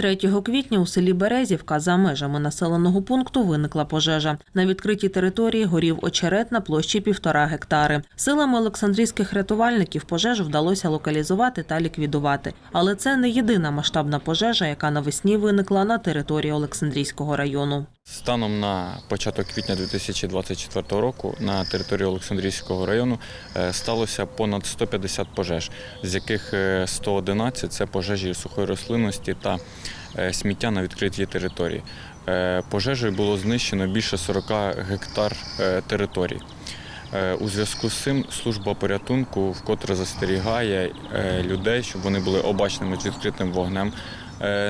3 квітня у селі Березівка за межами населеного пункту виникла пожежа. На відкритій території горів очерет на площі півтора гектари. Силами олександрійських рятувальників пожежу вдалося локалізувати та ліквідувати. Але це не єдина масштабна пожежа, яка навесні виникла на території Олександрійського району. Станом на початок квітня 2024 року на території Олександрійського району е, сталося понад 150 пожеж, з яких е, 111 – це пожежі сухої рослинності та е, сміття на відкритій території. Е, Пожежею було знищено більше 40 гектар е, території. Е, У зв'язку з цим служба порятунку вкотре застерігає е, людей, щоб вони були обачними з відкритим вогнем е,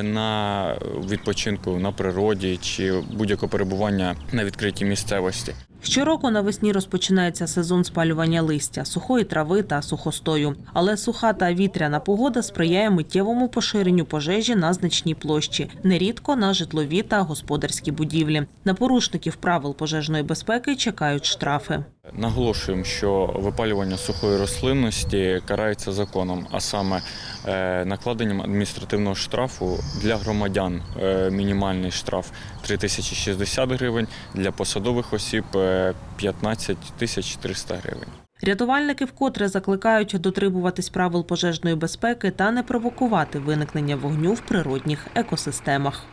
на відпочинку на природі чи будь-яке перебування на відкритій місцевості. Щороку навесні розпочинається сезон спалювання листя, сухої трави та сухостою. Але суха та вітряна погода сприяє миттєвому поширенню пожежі на значній площі, нерідко на житлові та господарські будівлі. На порушників правил пожежної безпеки чекають штрафи. Наголошуємо, що випалювання сухої рослинності карається законом, а саме е, накладенням адміністративного штрафу для громадян е, мінімальний штраф 3060 гривень, для посадових осіб е, 15 тисяч 300 гривень. Рятувальники вкотре закликають дотримуватись правил пожежної безпеки та не провокувати виникнення вогню в природних екосистемах.